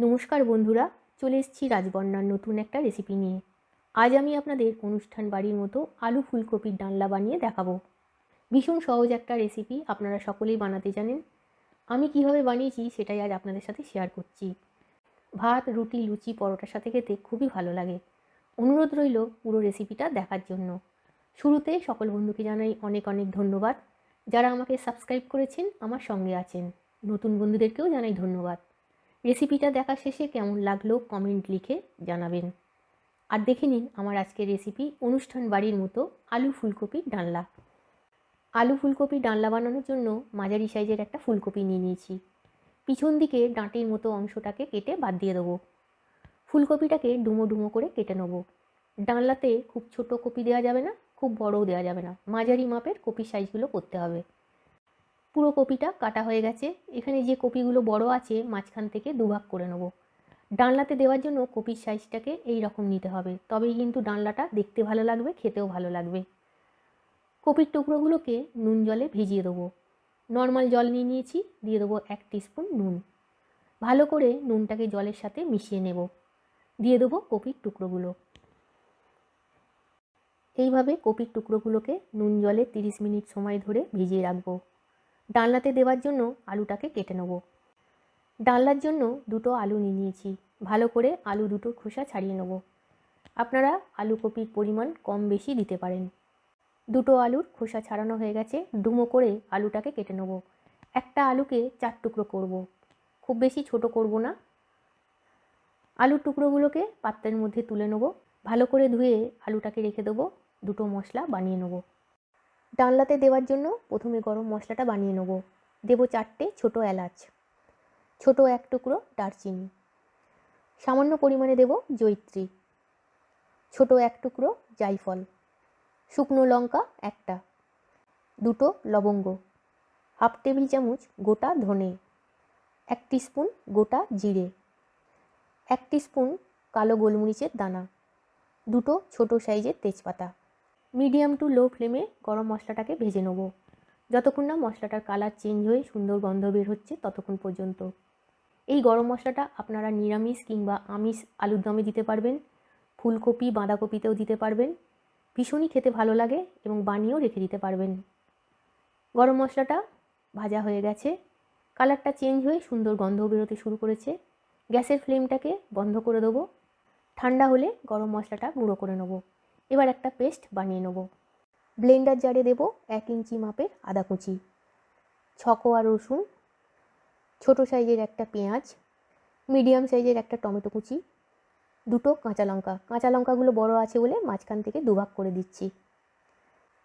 নমস্কার বন্ধুরা, চলে এসেছি রাজবন্যার নতুন একটা রেসিপি নিয়ে। আজ আমি আপনাদের অনুষ্ঠান বাড়ির মতো আলু ফুলকপির ডালনা বানিয়ে দেখাবো। ভীষণ সহজ একটা রেসিপি আপনারা সকলেই বানাতে জানেন। আমি কীভাবে বানিয়েছি সেটাই আজ আপনাদের সাথে শেয়ার করছি। ভাত, রুটি, লুচি, পরোটার সাথে খেতে খুবই ভালো লাগে। অনুরোধ রইল পুরো রেসিপিটা দেখার জন্য। শুরুতে সকল বন্ধুকে জানাই অনেক অনেক ধন্যবাদ। যারা আমাকে সাবস্ক্রাইব করেছেন, আমার সঙ্গে আছেন। নতুন বন্ধুদেরকেও জানাই ধন্যবাদ। রেসিপিটা দেখা শেষে কেমন লাগল কমেন্ট লিখে জানাবেন। আর দেখে নিন আমার আজকের রেসিপি অনুষ্ঠান বাড়ির মতো আলু ফুলকপির ডালনা আলু ফুলকপি ডালনা বানানোর জন্য মাঝারি সাইজের একটা ফুলকপি নিয়ে নিয়েছি। পিছন দিকে ডাঁটির মতো অংশটাকে কেটে বাদ দিয়ে দেবো। ফুলকপিটাকে ডুমো ডুমো করে কেটে নেব। ডালনাতে খুব ছোট কপি দেওয়া যাবে না, খুব বড়ও দেওয়া যাবে না। মাঝারি মাপের কপির সাইজগুলো করতে হবে। পুরো কপিটা কাটা হয়ে গেছে। এখানে যে কপিগুলো বড় আছে, মাঝখান থেকে দুভাগ করে নেব। ডানলাতে দেওয়ার জন্য কপির সাইজটাকে এই রকম নিতে হবে। তবেই কিন্তু ডানলাটা দেখতে ভালো লাগবে, খেতেও ভালো লাগবে। কপির টুকরোগুলোকে নুন জলে ভিজিয়ে দেবো। নর্মাল জল নিয়ে নিয়েছি, দিয়ে দেবো এক স্পুন নুন। ভালো করে নুনটাকে জলের সাথে মিশিয়ে নেব। দিয়ে দেবো কপির টুকরোগুলো। এইভাবে কপির টুকরোগুলোকে নুন জলে তিরিশ মিনিট সময় ধরে ভিজিয়ে রাখব। ডালনাতে দেওয়ার জন্য আলুটাকে কেটে নেব। ডালনার জন্য দুটো আলু নিয়ে নিয়েছি। ভালো করে আলু দুটো খোসা ছাড়িয়ে নেব। আপনারা আলু কপির পরিমাণ কম বেশি দিতে পারেন। দুটো আলুর খোসা ছাড়ানো হয়ে গেছে। ডুমো করে আলুটাকে কেটে নেব। একটা আলুকে চার টুকরো করব। খুব বেশি ছোট করব না। আলুর টুকরোগুলোকে পাত্রের মধ্যে তুলে নেব। ভালো করে ধুয়ে আলুটাকে রেখে দেবো। দুটো মশলা বানিয়ে নেব। ডালনাতে দেওয়ার জন্য প্রথমে গরম মশলাটা বানিয়ে নেব। দেবো চারটে ছোট এলাচ, ছোট এক টুকরো দারচিনি, সামান্য পরিমাণে দেব জৈত্রী ছোট এক টুকরো জাইফল, শুকনো লঙ্কা একটা, দুটো লবঙ্গ, হাফ টেবিল চামচ গোটা ধনে, এক স্পুন গোটা জিরে, এক স্পুন কালো গোলমরিচের দানা, দুটো ছোট সাইজের তেজপাতা। মিডিয়াম টু লো ফ্লেমে গরম মশলাটাকে ভেজে নেব। যতক্ষণ না মশলাটার কালার চেঞ্জ হয়ে সুন্দর গন্ধ বের হচ্ছে ততক্ষণ পর্যন্ত। এই গরম মশলাটা আপনারা নিরামিষ কিংবা আমিষ আলুর দমে দিতে পারবেন, ফুলকপি, বাঁধাকপিতেও দিতে পারবেন, ভীষণই খেতে ভালো লাগে এবং বানিয়েও রেখে দিতে পারবেন। গরম মশলাটা ভাজা হয়ে গেছে, কালারটা চেঞ্জ হয়ে সুন্দর গন্ধ বেরোতে শুরু করেছে, গ্যাসের ফ্লেমটাকে বন্ধ করে দেবো, ঠান্ডা হলে গরম মশলাটা গুঁড়ো করে নেব। এবার একটা পেস্ট বানিয়ে নেব। ব্লেন্ডার জারে দেব এক ইঞ্চি মাপের আদা কুচি ছকোয়া রসুন, ছোটো সাইজের একটা পেঁয়াজ, মিডিয়াম সাইজের একটা টমেটো কুচি, দুটো কাঁচা লঙ্কা। কাঁচা লঙ্কাগুলো বড় আছে বলে মাঝখান থেকে দুভাগ করে দিচ্ছি।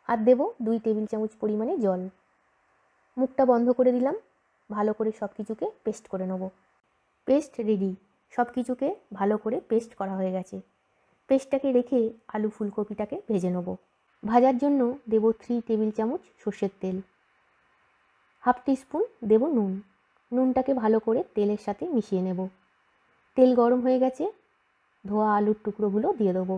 আর দেব দুই টেবিল চামচ পরিমাণে জল। মুখটা বন্ধ করে দিলাম, ভালো করে সব কিছুকে পেস্ট করে নেব। পেস্ট রেডি সব কিছুকে ভালো করে পেস্ট করা হয়ে গেছে। পেস্টটাকে রেখে আলু ফুলকপিটাকে ভেজে নেব। ভাজার জন্য দেব থ্রি টেবিল চামচ সর্ষের তেল। হাফ টিস্পুন দেব নুন। নুনটাকে ভালো করে তেলের সাথে মিশিয়ে নেব। তেল গরম হয়ে গেছে। ধোয়া আলুর টুকরোগুলো দিয়ে দেবো।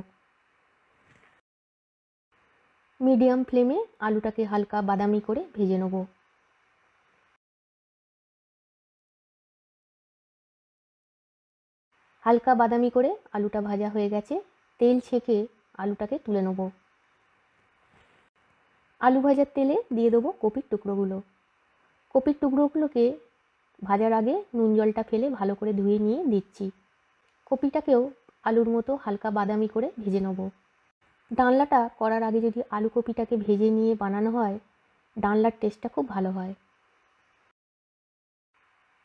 মিডিয়াম ফ্লেমে আলুটাকে হালকা বাদামি করে ভেজে নেব। হালকা বাদামি করে আলুটা ভাজা হয়ে গেছে। তেল ছেঁকে আলুটাকে তুলে নেব। আলু ভাজার তেলে দিয়ে দেবো কপির টুকরোগুলো। কপির টুকরোগুলোকে ভাজার আগে নুন জলটা ফেলে ভালো করে ধুয়ে নিয়ে দিচ্ছি। কপিটাকেও আলুর মতো হালকা বাদামি করে ভেজে নেব। ডানলাটা করার আগে যদি আলু কপিটাকে ভেজে নিয়ে বানানো হয় ডানলার টেস্টটা খুব ভালো হয়।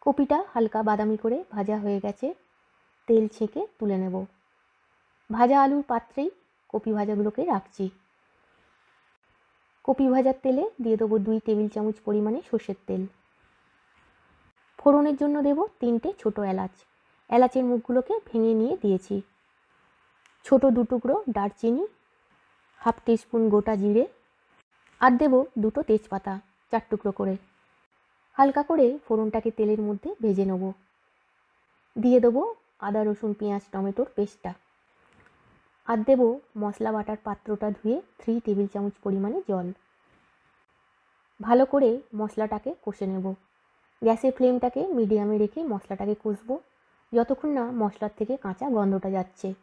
কপিটা হালকা বাদামি করে ভাজা হয়ে গেছে, তেল ছেঁকে তুলে নেব। ভাজা আলুর পাত্রেই কপি ভাজাগুলোকে রাখছি। কপি ভাজার তেলে দিয়ে দেবো দুই টেবিল চামচ পরিমাণে সর্ষের তেল। ফোড়নের জন্য দেব তিনটে ছোট এলাচ। এলাচের মুখগুলোকে ভেঙে নিয়ে দিয়েছি। ছোট দু টুকরো দারচিনি, হাফ টিস্পুন গোটা জিরে, আর দেব দুটো তেজপাতা, চার টুকরো করে। হালকা করে ফোড়নটাকে তেলের মধ্যে ভেজে নেব। দিয়ে দেবো আদা, রসুন, পেঁয়াজ, টমেটোর পেস্টটা। আর দেবো মশলা বাটার পাত্রটা ধুয়ে থ্রি টেবিল চামচ পরিমাণে জল। ভালো করে মশলাটাকে কষে নেব। গ্যাসের ফ্লেমটাকে মিডিয়ামে রেখে মশলাটাকে কষবো। যতক্ষণ না মশলার থেকে কাঁচা গন্ধটা যাচ্ছে।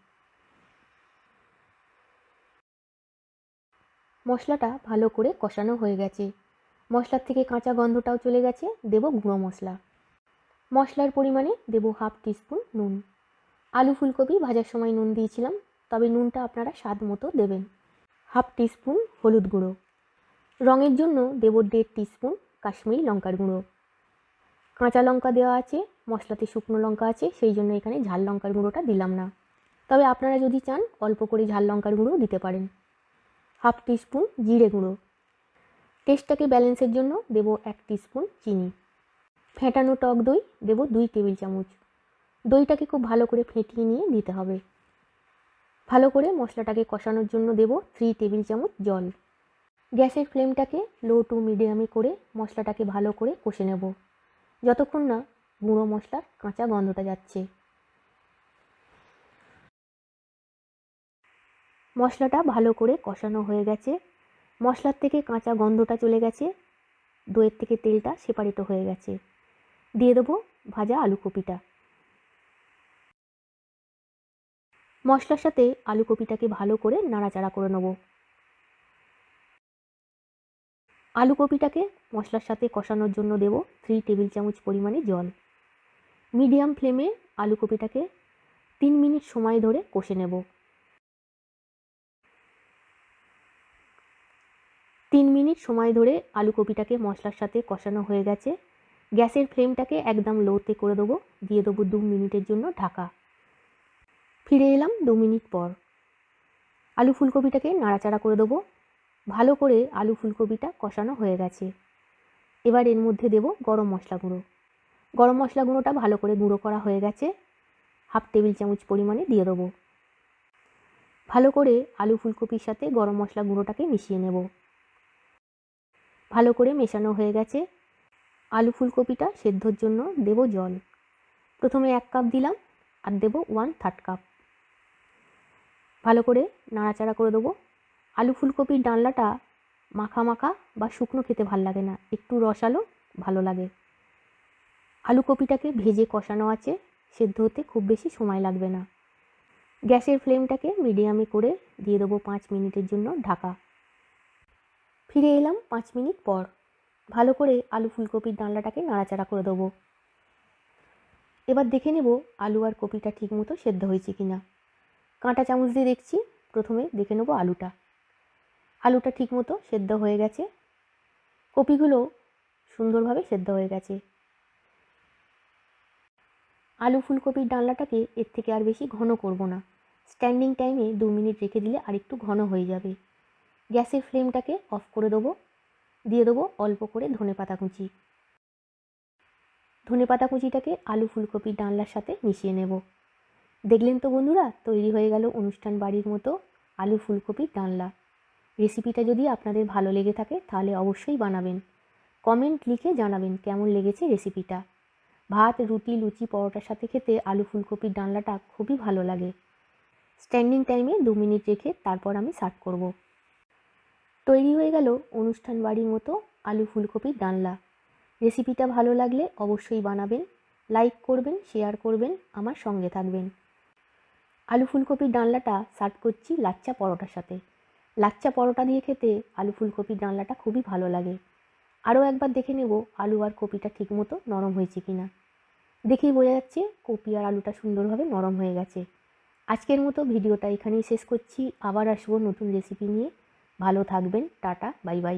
মশলাটা ভালো করে কষানো হয়ে গেছে। মশলার থেকে কাঁচা গন্ধটাও চলে গেছে। দেব গুঁড়ো মশলা। মশলার পরিমাণে দেব হাফ টিস্পুন নুন। আলু ফুলকপি ভাজার সময় নুন দিয়েছিলাম। তবে নুনটা আপনারা স্বাদ মতো দেবেন। হাফ টিস্পুন হলুদ গুঁড়ো। রঙের জন্য দেব দেড় টিস্পুন কাশ্মীরি লঙ্কার গুঁড়ো। কাঁচা লঙ্কা দেওয়া আছে, মশলাতে শুকনো লঙ্কা আছে, সেই জন্য এখানে ঝাল লঙ্কার গুঁড়োটা দিলাম না। তবে আপনারা যদি চান, অল্প করে ঝাল লঙ্কার গুঁড়ো দিতে পারেন। হাফ টিস্পুন জিরে গুঁড়ো। টেস্টটাকে ব্যালেন্সের জন্য দেব এক টিস্পুন চিনি। ফেটানো টক দই দেব দুই টেবিল চামচ। দইটাকে খুব ভালো করে ফেটিয়ে নিয়ে দিতে হবে। ভালো করে মশলাটাকে কষানোর জন্য দেব থ্রি টেবিল চামচ জল। গ্যাসের ফ্লেমটাকে লো টু মিডিয়ামে করে মশলাটাকে ভালো করে কষে নেব। যতক্ষণ না গুঁড়ো মশলার কাঁচা গন্ধটা যাচ্ছে। মশলাটা ভালো করে কষানো হয়ে গেছে। মশলার থেকে কাঁচা গন্ধটা চলে গেছে। দইয়ের থেকে তেলটা সেপারেট হয়ে গেছে। দিয়ে দেবো ভাজা আলু কপিটা মশলার সাথে আলু কপিটাকে ভালো করে নাড়াচাড়া করে নেব। আলু কপিটাকে মশলার সাথে কষানোর জন্য দেব থ্রি টেবিল চামচ পরিমাণে জল। মিডিয়াম ফ্লেমে আলু কপিটাকে তিন মিনিট সময় ধরে কষে নেব। তিন মিনিট সময় ধরে আলু কপিটাকে মশলার সাথে কষানো হয়ে গেছে। গ্যাসের ফ্লেমটাকে একদম লোতে করে দেবো। দিয়ে দেবো দু মিনিটের জন্য ঢাকা। ফিরে এলাম দু মিনিট পর। আলু ফুলকপিটাকে নাড়াচাড়া করে দেবো। ভালো করে আলু ফুলকপিটা কষানো হয়ে গেছে। এবার এর মধ্যে দেব গরম মশলা গুঁড়ো। গরম মশলা গুঁড়োটা ভালো করে গুঁড়ো করা হয়ে গেছে। হাফ টেবিল চামচ পরিমাণে দিয়ে দেবো। ভালো করে আলু ফুলকপির সাথে গরম মশলা গুঁড়োটাকে মিশিয়ে নেব। ভালো করে মেশানো হয়ে গেছে। আলু ফুলকপিটা সেদ্ধর জন্য দেব জল। প্রথমে এক কাপ দিলাম, আর দেব ওয়ান থার্ড কাপ ভালো করে নাড়াচাড়া করে দেবো। আলু ফুলকপির ডালনাটা মাখা মাখা বা শুকনো খেতে ভালো লাগে না, একটু রসালো ভালো লাগে। আলু কপিটাকে ভেজে কষানো আছে, সেদ্ধ হতে খুব বেশি সময় লাগবে না। গ্যাসের ফ্লেমটাকে মিডিয়ামে করে দিয়ে দেবো পাঁচ মিনিটের জন্য ঢাকা। ফিরে এলাম পাঁচ মিনিট পর। ভালো করে আলু ফুলকপির ডালনাটাকে নাড়াচাড়া করে দেবো। এবার দেখে নেব আলু আর কপিটা ঠিকমতো সেদ্ধ হয়েছে কি না কাঁটা চামচ দিয়ে দেখছি। প্রথমে দেখে নেব আলুটা। আলুটা ঠিকমতো সেদ্ধ হয়ে গেছে। কপিগুলো সুন্দরভাবে সেদ্ধ হয়ে গেছে। আলু ফুলকপির ডালনাটাকে এর থেকে আর বেশি ঘন করব না। স্ট্যান্ডিং টাইমে দু মিনিট রেখে দিলে আরেকটু ঘন হয়ে যাবে। গ্যাসের ফ্লেমটাকে অফ করে দেবো। দিয়ে দেবো অল্প করে ধনে পাতা কুচি। ধনে পাতা কুচিটাকে আলু ফুলকপির ডালনার সাথে মিশিয়ে নেব। দেখলেন তো বন্ধুরা, তৈরি হয়ে গেল অনুষ্ঠান বাড়ির মতো আলু ফুলকপির ডালনা রেসিপিটা যদি আপনাদের ভালো লেগে থাকে, তাহলে অবশ্যই বানাবেন। কমেন্ট লিখে জানাবেন কেমন লেগেছে রেসিপিটা। ভাত, রুটি, লুচি, পরোটার সাথে খেতে আলু ফুলকপির ডালনাটা খুবই ভালো লাগে। স্ট্যান্ডিং টাইমে দু মিনিট রেখে তারপর আমি সার্ভ করব। তৈরি হয়ে গেল অনুষ্ঠান বাড়ির মতো আলু ফুলকপির ডালনা রেসিপিটা ভালো লাগলে অবশ্যই বানাবেন, লাইক করবেন, শেয়ার করবেন, আমার সঙ্গে থাকবেন। আলু ফুলকপির ডালনাটা সার্ভ করছি লাচ্চা পরোটার সাথে। লাচ্চা পরোটা দিয়ে খেতে আলু ফুলকপির ডালনাটা খুবই ভালো লাগে। আরও একবার দেখে নেব আলু আর কপিটা ঠিকমতো নরম হয়েছে কি না দেখেই বোঝা যাচ্ছে কপি আর আলুটা সুন্দরভাবে নরম হয়ে গেছে। আজকের মতো ভিডিওটা এখানেই শেষ করছি। আবার আসব নতুন রেসিপি নিয়ে। ভালো থাকবেন, টাটা, বাই বাই।